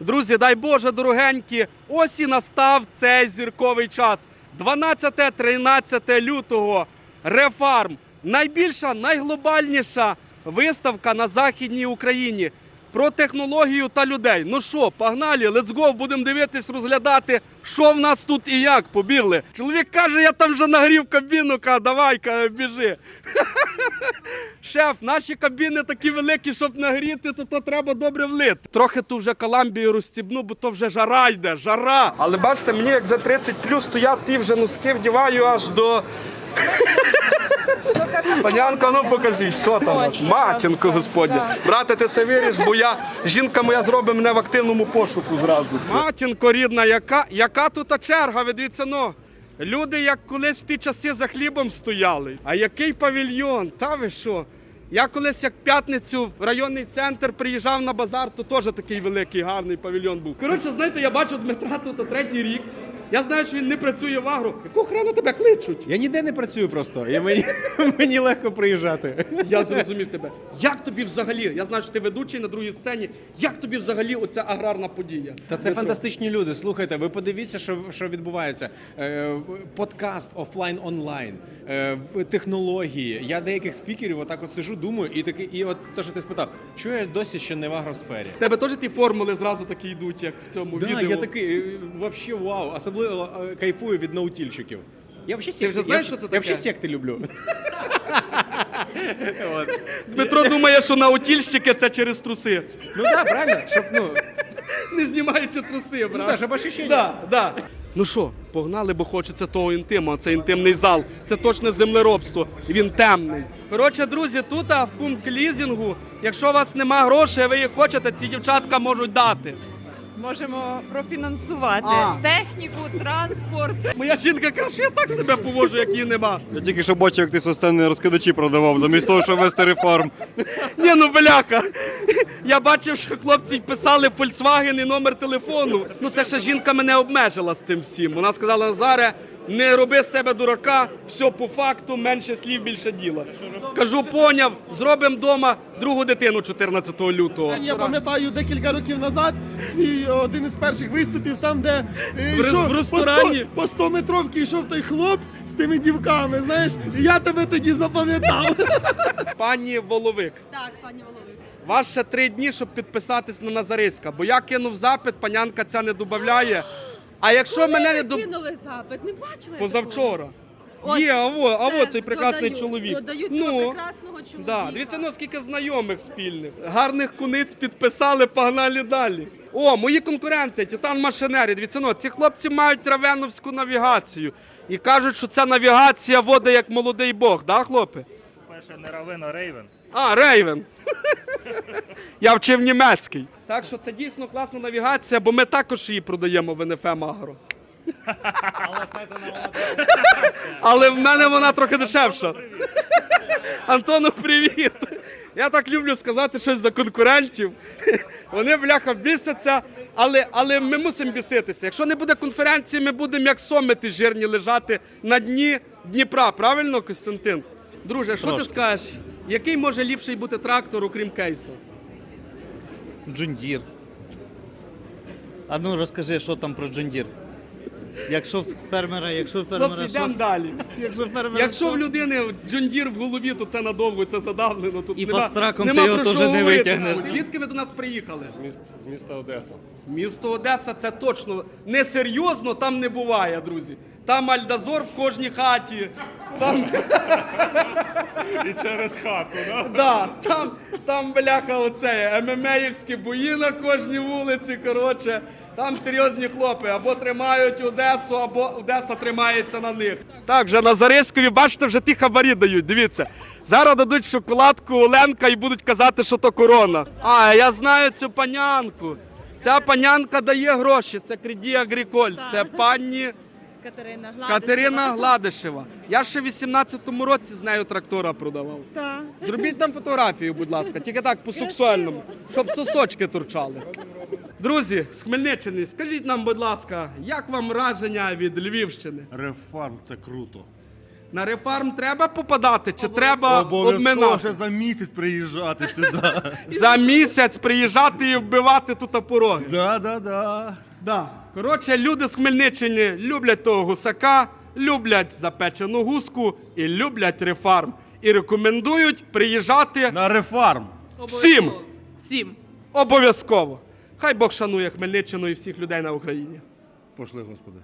Друзі, дай Боже, дорогенькі, ось і настав цей зірковий час. 12-13 лютого. Рефарм. Найбільша, найглобальніша виставка на Західній Україні про технологію та людей. Ну що, погнали, let's go, будемо дивитись, розглядати, що в нас тут і як. Побігли. Чоловік каже, я там вже нагрів кабіну, каже, давай, каже, біжи. Шеф, наші кабіни такі великі, щоб нагріти, то, то треба добре влити. Трохи ту вже Коламбію розстібну, бо то вже жара йде, жара. Але бачите, мені як вже 30 плюс, то я ті вже носки вдіваю аж до. Панянка, ну покажіть, що там у вас? Матінко господня. Брате, ти це віриш, бо я, жінка моя зробить мене в активному пошуку зразу. Матінко рідна, яка, яка тут черга, ви дивіться, ну. Люди, як колись в ті часи за хлібом стояли. А який павільйон? Та ви що? Я колись як п'ятницю в районний центр приїжджав на базар, то теж такий великий гарний павільйон був. Коротше, знаєте, я бачу Дмитра тут третій рік. Я знаю, що він не працює в агро. Яку хрену тебе кличуть? Я ніде не працюю просто. І мені, мені легко приїжджати. Я зрозумів тебе. Як тобі взагалі? Я знаю, що ти ведучий на другій сцені. Як тобі взагалі оця аграрна подія? Та це Дмитро? фантастичні люди. Слухайте, ви подивіться, що, що відбувається. Е, подкаст офлайн онлайн, е, технології. Я деяких спікерів отак от сижу, думаю, і таки, і от те, що ти спитав, що я досі ще не в агросфері. В Тебе теж ті формули зразу такі йдуть, як в цьому Да, відео. я такий е, вообще вау. Особливо е, кайфую від наутільчиків. Я взагалі секти, вже знаєш, я, що це Я взагалі секти люблю. От. Дмитро думає, що наутільщики це через труси. Ну так, правильно, щоб ну, Не знімаючи труси, брат. ну да, щоб ощущення. Да, да. Ну що, погнали, бо хочеться того інтиму. а Це інтимний зал. Це точне землеробство. І він темний. Коротше, друзі, тут а, в пункт лізінгу, якщо у вас нема грошей, а ви їх хочете, ці дівчатка можуть дати. Можемо профінансувати А. техніку, транспорт. Моя жінка каже, що я так себе поводжу, як її нема. Я тільки що бачив, як ти со розкидачі продавав, замість того, щоб вести реформ. Ні, ну бляха. Я бачив, що хлопці писали Volkswagen і номер телефону. Ну це ще жінка мене обмежила з цим всім. Вона сказала: Назаре, не роби з себе дурака, все по факту, менше слів, більше діла. Кажу, поняв, зробимо вдома другу дитину 14 лютого. Я пам'ятаю декілька років назад і один із перших виступів, там, де е, йшов в ресторані? по 100, по 100 метровки йшов той хлоп з тими дівками. Знаєш, і я тебе тоді запам'ятав. Пані Воловик, Так, пані Воловик. вас ще три дні, щоб підписатись на Назариська, бо я кинув запит, панянка ця не додає. А якщо мене не до кинули запит, не бачили? позавчора. Ось, Є, аво, аво Все, цей прекрасний додаю, чоловік. Додаю цього ну, прекрасного чоловіка. Да, дивіться, ну скільки знайомих спільних. Гарних куниць підписали, погнали далі. О, мої конкуренти, Титан Машинері. Дивіться, ну, ці хлопці мають равеновську навігацію. І кажуть, що ця навігація водить як молодий Бог, да, хлопи? Перше не Равен, а Рейвен. А, Рейвен. Я вчив німецький. Так що це дійсно класна навігація, бо ми також її продаємо в НФМ Агро. Але в мене вона трохи дешевша. Антону, привіт! Я так люблю сказати щось за конкурентів. Вони, бляха, бісяться, але, але ми мусимо біситися. Якщо не буде конференції, ми будемо як сомити жирні лежати на дні Дніпра. Правильно, Костянтин? Друже, що ти скажеш? Який може ліпший бути трактор, окрім кейсу? Джундір. А ну розкажи, що там про Джундір. Якщо в фермера, якщо в фермера. Хлопці, що? йдемо далі. Якщо в фермера. Якщо в що? людини джундір в голові, то це надовго, це задавлено. Тут І нема, фастраком нема ти його про теж що не говорити. витягнеш. Звідки ви до нас приїхали? З міста Одеса. Місто Одеса це точно несерйозно, там не буває, друзі. Там альдазор в кожній хаті. Там, І через хату, да? да, там, там бляха, оце ММАївські бої на кожній вулиці. Коротше, там серйозні хлопи або тримають Одесу, або Одеса тримається на них. Так, вже на Заризькові, бачите, вже ті хабарі дають. Дивіться. Зараз дадуть шоколадку Оленка і будуть казати, що то корона. А, я знаю цю панянку. Ця панянка дає гроші. Це Креді Агріколь. Це пані Катерина Гладишева. Катерина Гладишева. Я ще в 18-му році з нею трактора продавав. Так. Зробіть там фотографію, будь ласка, тільки так по сексуальному, щоб сосочки торчали. Друзі, з Хмельниччини, скажіть нам, будь ласка, як вам враження від Львівщини? Реформ це круто. На рефарм треба попадати чи треба Обов'язково обминати? ще за місяць приїжджати сюди. За місяць приїжджати і вбивати тут пороги. Да, да, да. Да. Коротше, люди з Хмельниччини люблять того гусака, люблять запечену гуску і люблять рефарм. І рекомендують приїжджати На рефарм. всім Всім. обов'язково. Хай Бог шанує Хмельниччину і всіх людей на Україні. Пошли, господи.